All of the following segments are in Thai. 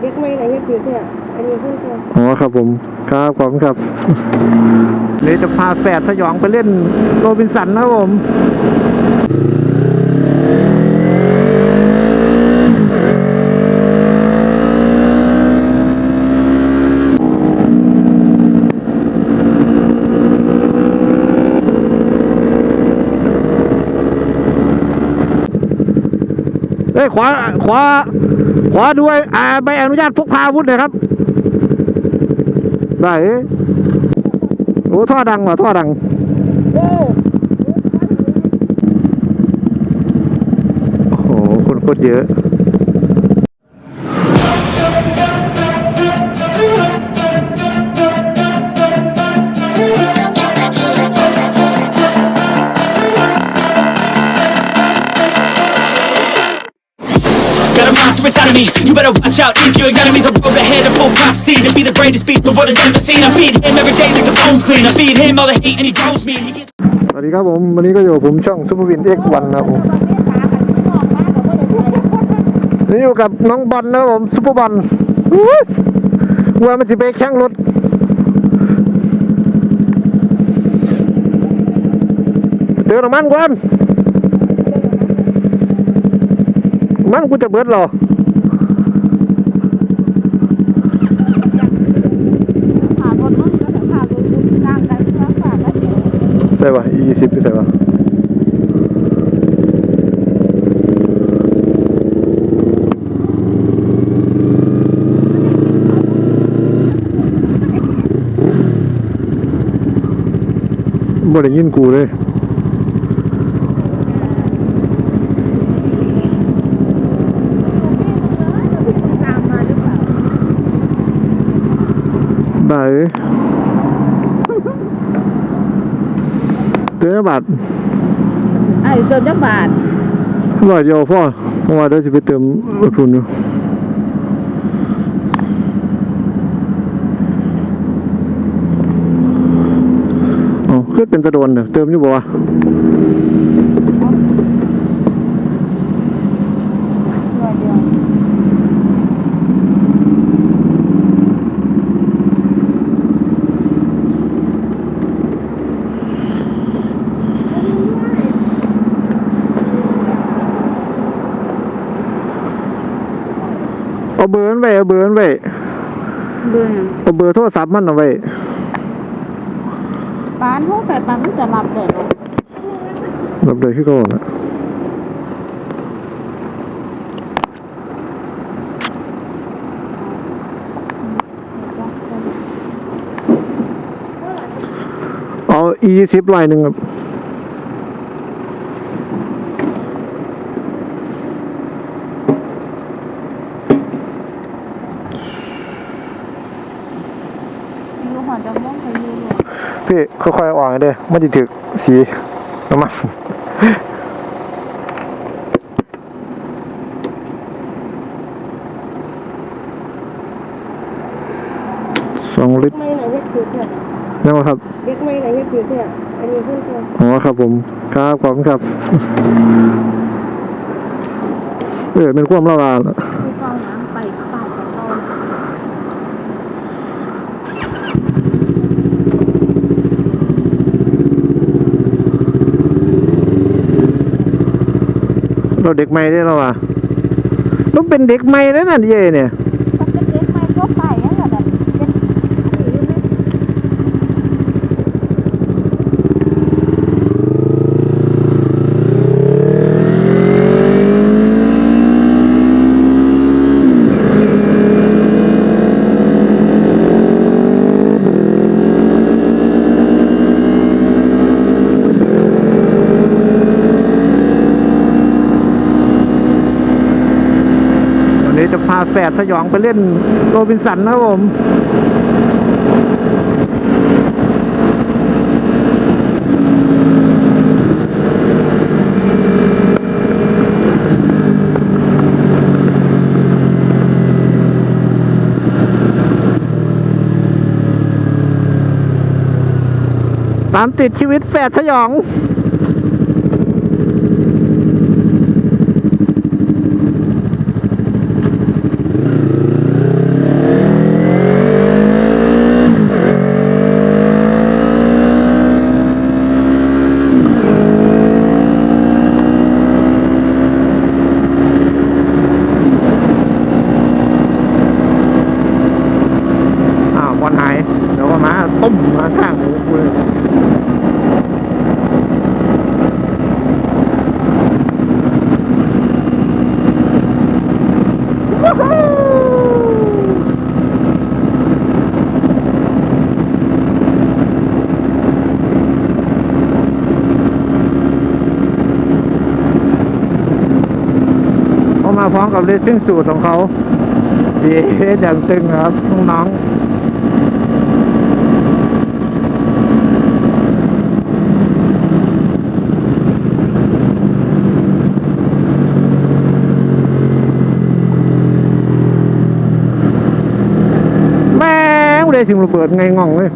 เด็กไม่ไหนเฮ็ดผิดเนี่ยอันนี้เพิ่งตัวอ๋อครับผม ครับขอบคุณครับ เลยจะพาแฝดสยองไปเล่นโรบินสันนะครับผม เอ้ยขวาขวาขวาด้วยอ่าใบอนุญาตพกพาอาวุธหน่อยครับ ได้โอ้ท่อดังว่ะท่อดังโอ้โอ้โหคนโคตรเยอะ you better watch out if your enemies are road ahead of full prophecy To be the greatest beat the world has ever seen I feed him every day like the bones clean I feed him all the hate and he grows me and he gets สวัสดีครับผมวันนี้ก็อยู่กับผมช่องซูเปอร์วินเอ็กวันนะครับผมนี่อยู่กับน้องบอลนะครับผมซูเปอร์บอลอุ๊ยวัวมันจะไปแข่งรถเติมน้ำมันก่อนน้ำมันกูจะเบิดเหรอ ผ่านรถมั้งแล้วแต่ผ่านรถนั่งกันแล้วผ่านแล้วเดี๋ยว ใส่ปะยี่สิบใส่ปะบ่ได้ยินกูเลย ตามมาหรือเปล่า ได้เอ้ย เตือนบาทไอ้เติมจักบาทร้อยเดียวพ่อเพราะว่าเดี๋ยวจะไปเติมอุดหนุนอยู่อ๋อคือเป็นตะโดนเด้อเติมอยู่บ่วะ ตัวเดียว เอาเบอร์ มันไว้เอาเบอร์มันไว้เบื่อเอาเบอร์โทรศัพท์มันเอาไว้ปานโทรไปปานมันจะรับได้หรอรับเลยคือเก่อนละเอาอีสิบลายหนึ่งครับ อยู่หอจะม่วงไปอยู่หรอ พี่ค่อยๆเอาออกให้เด้อมันจะถึกสีน้ำมันสองลิตรไม่ไหนเฮ็ดผิดเนี่ยนั่นวะครับเด็กไม่ไหนเฮ็ดผิดเนี่ยอันนี้เพิ่งตัวอ๋อครับผมครับขอบคุณครับเออเป็นความละลาละคือเกาน้ำไปเปล่ากับเรา เราเด็กใหม่ได้แล้วว่ะต้องเป็นเด็กใหม่แล้วนั่นเย่เนี่ย ถ้าเป็นเด็กไม่ก็ไปนั่นแหละแบบเป็นอันนี้ไหม วันนี้จะพาแฝดสยองไปเล่นโรบินสันนะครับผมตามติดชีวิตแฝดสยอง พร้อมกับเลสซิ่งสูตรของเขาเย้อย่างตึงครับน้องๆแม่งเลยสิงระเบิดไงง่องเลย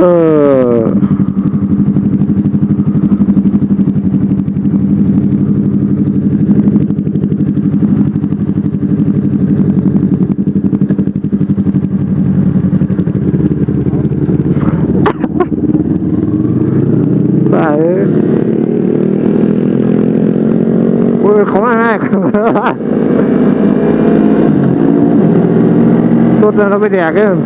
เออไป โอ้ยเขามากรถเราไปแดกเอง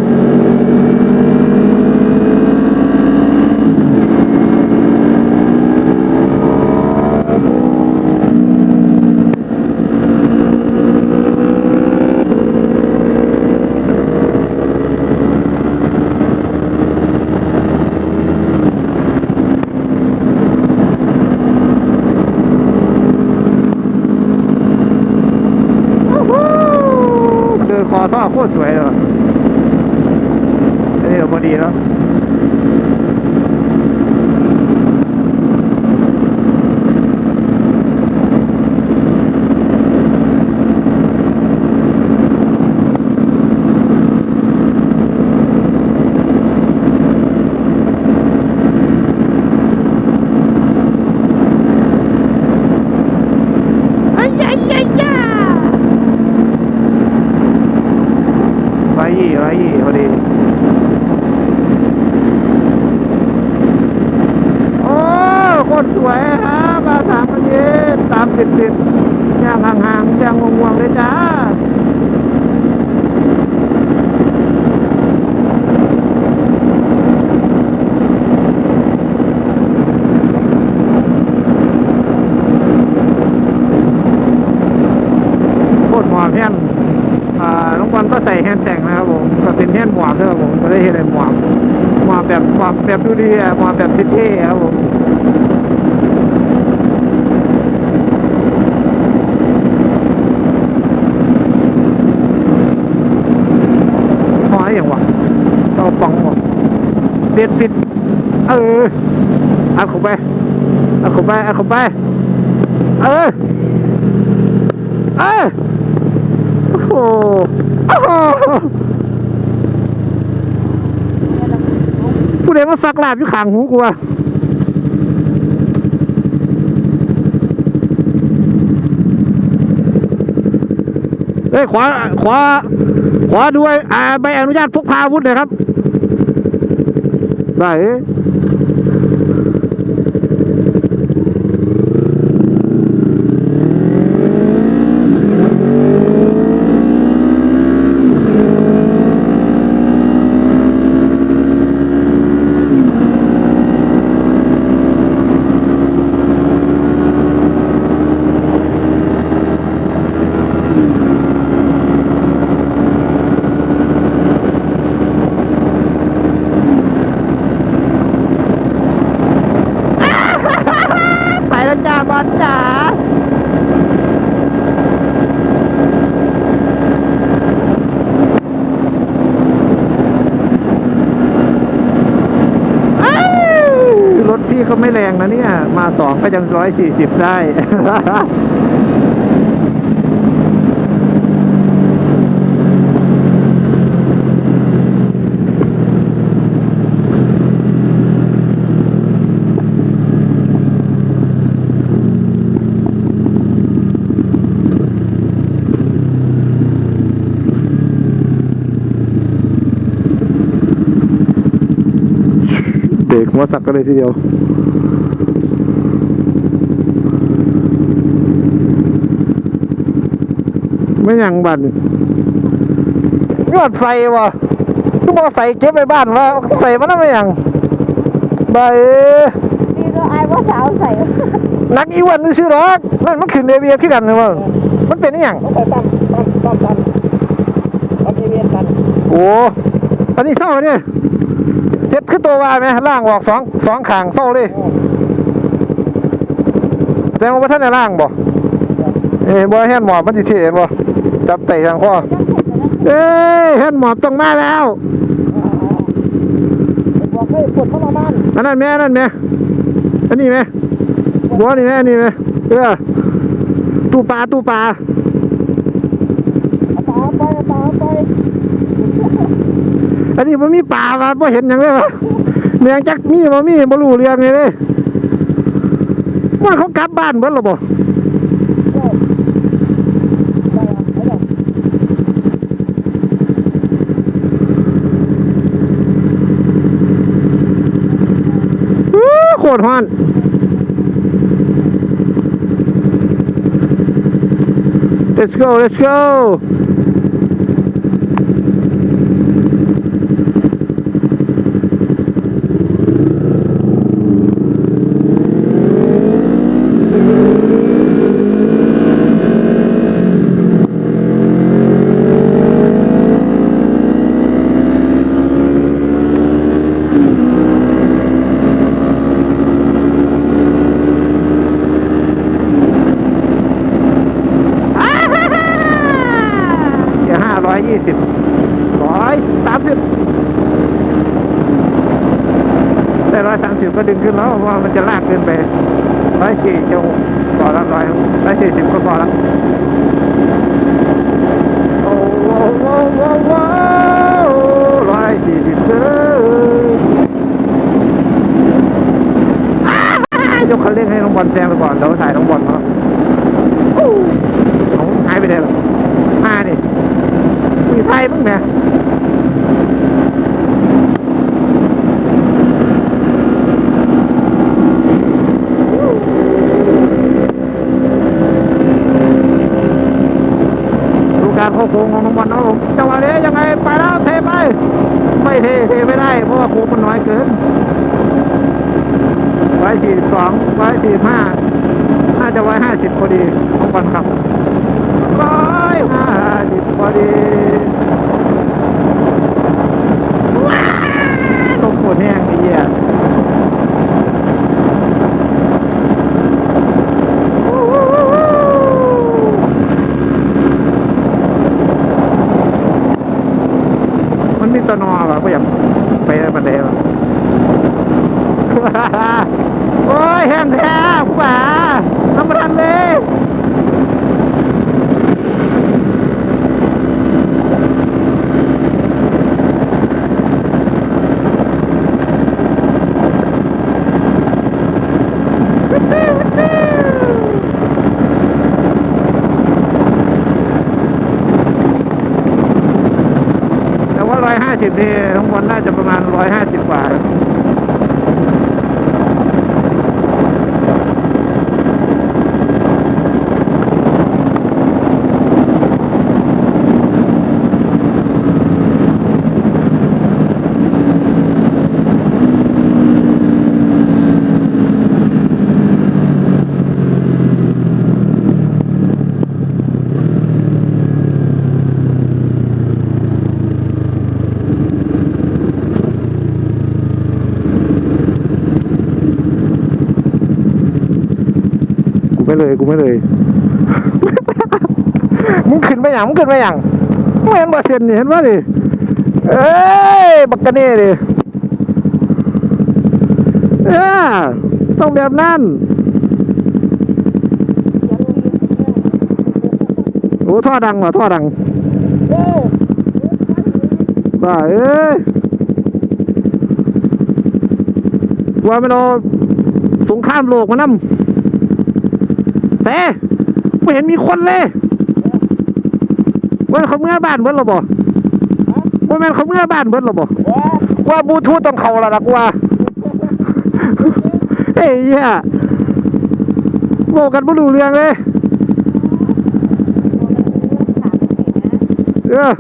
คือคอท่อโคตรสวยเลยว่ะอันนี้เราพอดีแล้วไว้ยี่ไว้ยี่พอดี โอ้โคตรสวยครับมาสามวันนี้ตามติดติดๆย่างห่างๆย่างงวงๆเลยจ้า โคตรหมอบแฮนด์อ่าน้องบอลก็ใส่แฮนด์แต่งนะครับผม ก็เป็นแฮนด์หมอบด้วยครับผม ก็ได้เห็นเลยหมอบหมอ บแบบหมอบแบบดูดีอะหมอบแบบเท่ๆครับผมหอยอย่างวะเอาปองวะเด็ดปิด เออเอาเข้าไปเอาเข้าไปเอาเข้าไป เออ เออ โอ้โหโอ้โหผู้ใดมาสักลาบอยู่ข้างหูกูวะเอ้ยขวาขวาขวาด้วยอ่าใบอนุญาตพกพาอาวุธเลยครับได้ บอลจ๋าอ้าวรถพี่ก็ไม่แรงนะเนี่ย มาสองก็ยังร้อยสี่สิบได้ เตกหัวสักกันเลยทีเดียวไม่หยังบันยอดไฟวะคือบอใส่เก็บไปบ้านวะใส่มันน่ะไม่หยังบาเอ้ยนี่ก็อายว่าสาวใส่ นักอีวันนี่ชื่อหรอกนั่นมันขึ้นเอเบียขึ้นกันเลยวะมันเป็นอหย่างต้องไปตั้มตั้มตั้มตั้มตั้มอีเวนต์กันโอ้อันนี้เศร้าเนี่ยเฮ็ดขึ้น ตัววาไหมล่างออกสองสองขางเศร้าเลยแสดงว่าท่านในล่างบ่เอ้ยบ่แฮนหมอบมันสิเทเห็นบ่จับไต่ทางคอเอ้ยแฮนหมอบต้องมาแล้วบอกให้ปวดเข้ามาบ้านอันนั้นแม่อันนั้นแม่อันนี้แม่บัวนี่แม่อันนี้แม่เออตู้ปลาตู้ปลาเอาตาไปเอาตาไปอันนี้มันมีปลาว่ะบ่เห็นหยังเลยวะ แมงจักมีบ่มีบ่รู้เรื่องเลยเด้มันเขากลับบ้านเบิดแล้วบ่ไปอะไปอะอู้โคตรฮ้อน Let's go let's go เดี๋ยวห้าร้อยยี่สิบร้อยสามสิบได้ร้อยสามสิบ ก็ดึงขึ้นแล้วว่ามันจะลากขึ้นไปร้อยสี่จะพอละร้อยร้อยสี่สิบก็พอละโอ้โหโอ้โหโอ้โหร้อยสี่สิบเด้ออ้ายกคันเร่งให้น้องบอลแซงไปก่อนแล้วถ่ายน้องบอลเขาเอาหายไปไหนล่ะมาดิมีไทยบ้างไหมดูการเข้า โค้งของน้องบอลนะครับผมจังหวะนี้ยังไงไปแล้วเทไป ไม่เทเทไม่ได้เพราะว่าโค้งมันน้อยเกินร้สี่สองร้สี่ห้าน่าจะร้ห้าสิบพอดีน้องบอลครับร้อยห้าสิบพอดีว้าวลมฝนแห้งไอ้เหี้ยมันมีตะนอวะก็อยากไปบันไดวะ โอ้ยแห้งแท้ผู้บ่าทำมาทันเลย แต่ว่าร้อยห้าสิบนี่ทั้ง วันน่าจะประมาณร้อยห้าสิบกว่า เลยกูไม่เลย มึงขึ้นไปอย่างมึงขึ้นไปอย่างไมึงเห็นบ่เส้นนี่เห็นบ่ดิเอ้ยบักกะเน่ดิเออต้องแบบนั้นโอ้ท่อดังว่ะท่อดังบ้าเอ้ยว่าไม่รอสงครามโลกมานำ แต่ไม่เห็นมีคนเลยว่าเขาเมื่อบ้านเบิดหรอบ่ว่าแม่นเขาเมื่อบ้านเบิดหรอบ่เอ้ยว่าบลูทูธต้องเข้าและล่ะกูว่าเฮ้ยเหี้ยบอกกันไม่รู้เรื่องเลยเออ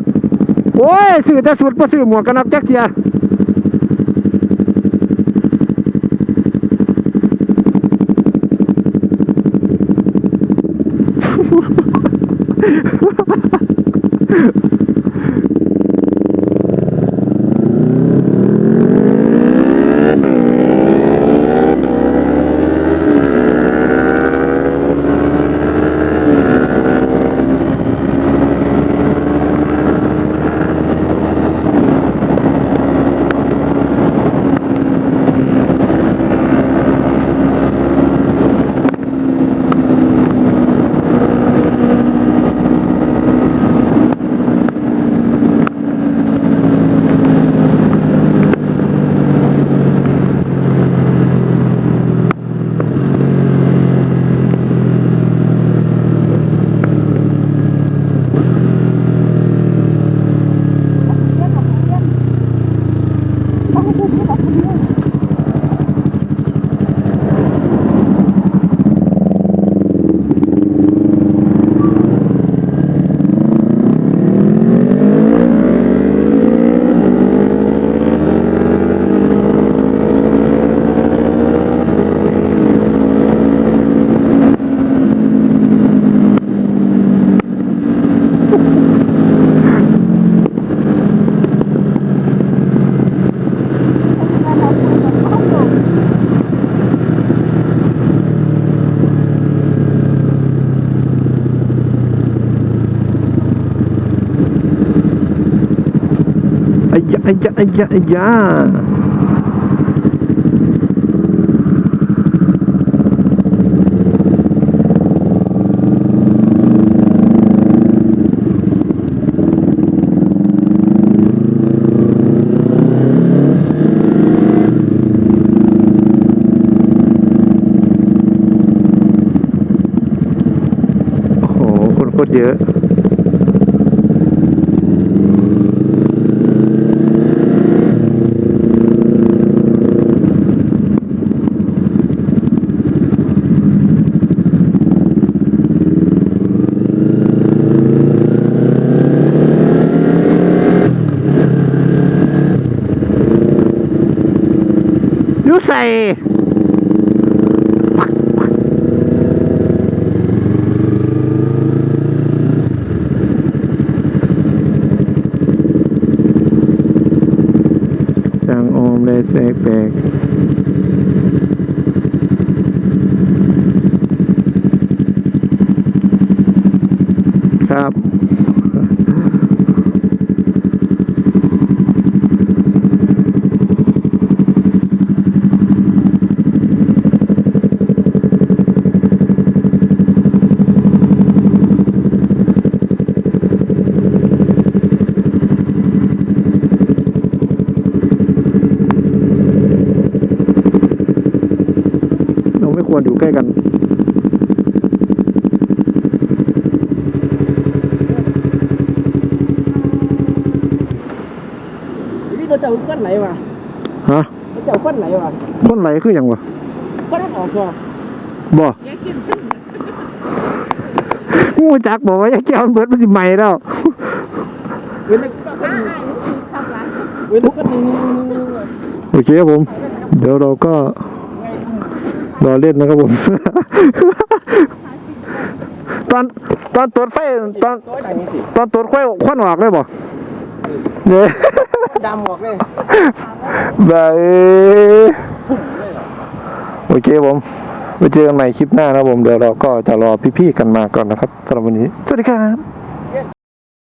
โอ้ยสื่อแต่สุดบ่สื่อหมวกกันน็อกแจ็คเทีย อา ยะอายะอายะอายะโอ้โห คนโคตรเยอะ ยุใส่ จังโอมเลยเสกแปลกครับ เราไม่ควรอยู่ใกล้กัน นี่เราจะเอาก้อนไหนวะ ฮะ เราจะเอาก้อนไหนวะ คนไหลคืออย่างวะก้อนนั้นออกก่อนบ่อย่าคิดขึ้นงูจักบอกว่าอย่าแก้วมันเบิดมันสิใหม่แล้วเว้นแต่ก็อ่าอ่านี่คือข้างหลังเว้นแต่ก้อนหนึงนึงโอเคครับผม เดี๋ยวเราก็รอเล่นนะครับผม ตอนตอนตรวจไฟตอนก้อนไหนสิตอนตรวจไฟควันออกเลยบ่เนี่ยดำออกเลย บาย โอเคผมไปเจอกันใหม่คลิปหน้านะผมเดี๋ยวเราก็จะรอพี่ๆกันมาก่อนนะครับสำหรับวันนี้ สวัสดีครับ